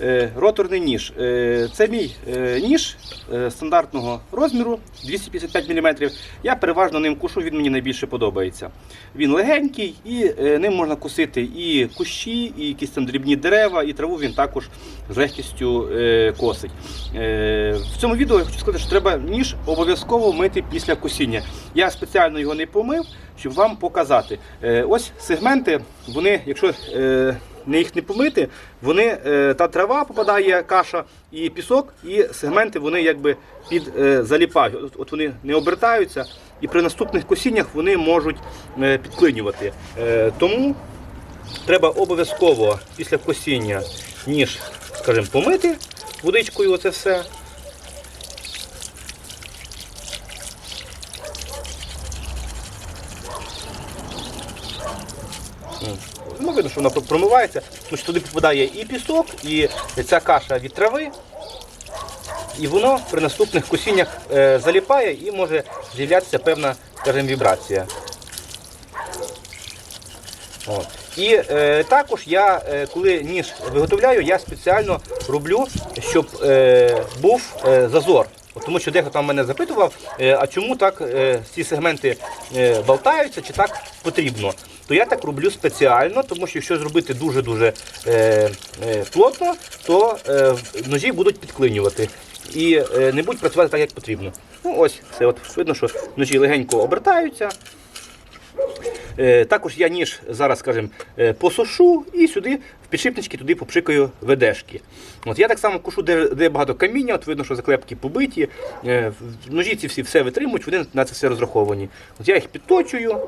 Е, Роторний ніж. Е, Це мій е, ніж стандартного розміру 255 мм. Я переважно ним кушу, він мені найбільше подобається. Він легенький і ним можна кусити і кущі, і якісь там дрібні дерева, і траву він також з легкістю косить. В цьому відео я хочу сказати, що треба ніж обов'язково мити після косіння. Я спеціально його не помив, щоб вам показати. Ось сегменти, вони, якщо не їх не помити, вони, е, та трава попадає, каша і пісок, і сегменти вони якби під е, заліпають. От, от вони не обертаються, і при наступних косіннях вони можуть е, підклинювати. Тому треба обов'язково після косіння ніж, скажімо, помити водичкою оце все. Ну, видно, що вона промивається, тому що туди попадає і пісок, і ця каша від трави. І воно при наступних косіннях е, заліпає і може з'являтися певна скажімо, вібрація. От. І е, також я, е, коли ніж виготовляю, я спеціально роблю, щоб е, був е, зазор. От Тому що дехто там мене запитував, е, а чому так е, ці сегменти е, болтаються, чи так потрібно. То я так роблю спеціально, тому що якщо зробити дуже-дуже е, е, плотно, то е, ножі будуть підклинювати і е, не будуть працювати так, як потрібно. Ну ось, це от видно, що ножі легенько обертаються. Е, Також я ніж зараз, скажімо, е, посушу і сюди в підшипнички туди попшикаю ведешки. От я так само кушу, де, де багато каміння, от видно, що заклепки побиті. Е, Ножі ці всі все витримують, вони на це все розраховані. От я їх підточую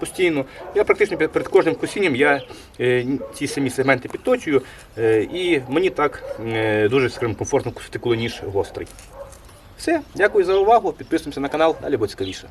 постійно. Я практично перед кожним косінням я е, ці самі сегменти підточую, е, і мені так е, дуже скажімо, комфортно кусити, коли ніж гострий. Все, дякую за увагу. Підписуємося на канал, далі буде цікавіше.